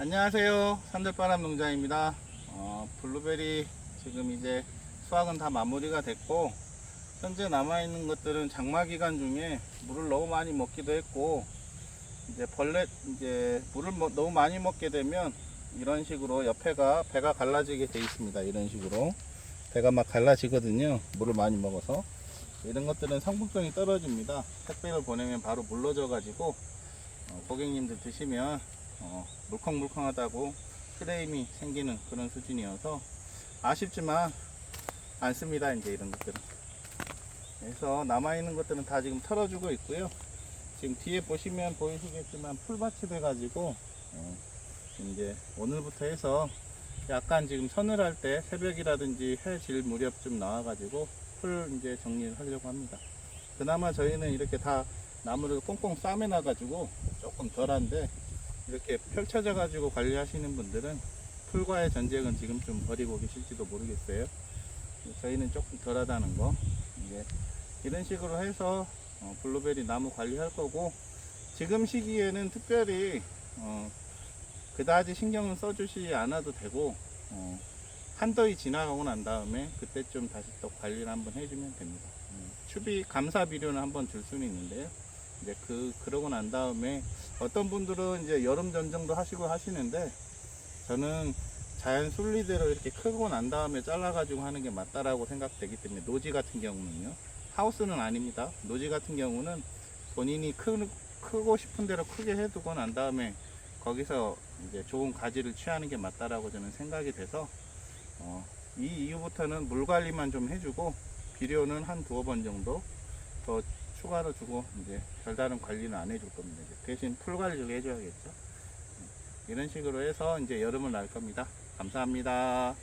안녕하세요. 산들바람 농장입니다. 어, 블루베리 지금 이제 수확은 다 마무리가 됐고 현재 남아있는 것들은 장마 기간 중에 물을 너무 많이 먹기도 했고 이제 벌레 이제 물을 뭐- 너무 많이 먹게 되면 이런 식으로 옆에가 배가 갈라지게 돼 있습니다. 이런 식으로 배가 막 갈라지거든요. 물을 많이 먹어서 이런 것들은 성분성이 떨어집니다. 택배를 보내면 바로 물러져 가지고 어, 고객님들 드시면 어, 물컹물컹하다고 크레임이 생기는 그런 수준이어서 아쉽지만 않습니다. 이제 이런 것들은. 그래서 남아있는 것들은 다 지금 털어주고 있고요. 지금 뒤에 보시면 보이시겠지만 풀밭이 돼가지고 어, 이제 오늘부터 해서 약간 지금 서늘할 때 새벽이라든지 해질 무렵쯤 나와가지고 풀 이제 정리를 하려고 합니다. 그나마 저희는 이렇게 다 나무를 꽁꽁 싸매놔가지고 조금 덜한데 이렇게 펼쳐져 가지고 관리하시는 분들은 풀과의 전쟁은 지금 좀 벌이고 계실지도 모르겠어요. 저희는 조금 덜하다는 거. 이제 이런 식으로 해서 어, 블루베리 나무 관리할 거고 지금 시기에는 특별히 어, 그다지 신경을 써주시 않아도 되고 어, 한더위 지나가고 난 다음에 그때쯤 다시 또 관리를 한번 해주면 됩니다. 음, 추비 감사 비료는 한번 줄 수는 있는데요. 이제 그 그러고 난 다음에 어떤 분들은 이제 여름 전정도 하시고 하시는데 저는 자연 순리대로 이렇게 크고 난 다음에 잘라가지고 하는 게 맞다라고 생각되기 때문에 노지 같은 경우는요. 하우스는 아닙니다. 노지 같은 경우는 본인이 크, 크고 싶은 대로 크게 해두고 난 다음에 거기서 이제 좋은 가지를 취하는 게 맞다라고 저는 생각이 돼서 어, 이 이후부터는 물 관리만 좀 해주고 비료는 한 두어 번 정도 더 추가로 주고 이제 별다른 관리는 안 해줄 겁니다. 대신 풀 관리를 해줘야겠죠. 이런 식으로 해서 이제 여름을 날 겁니다. 감사합니다.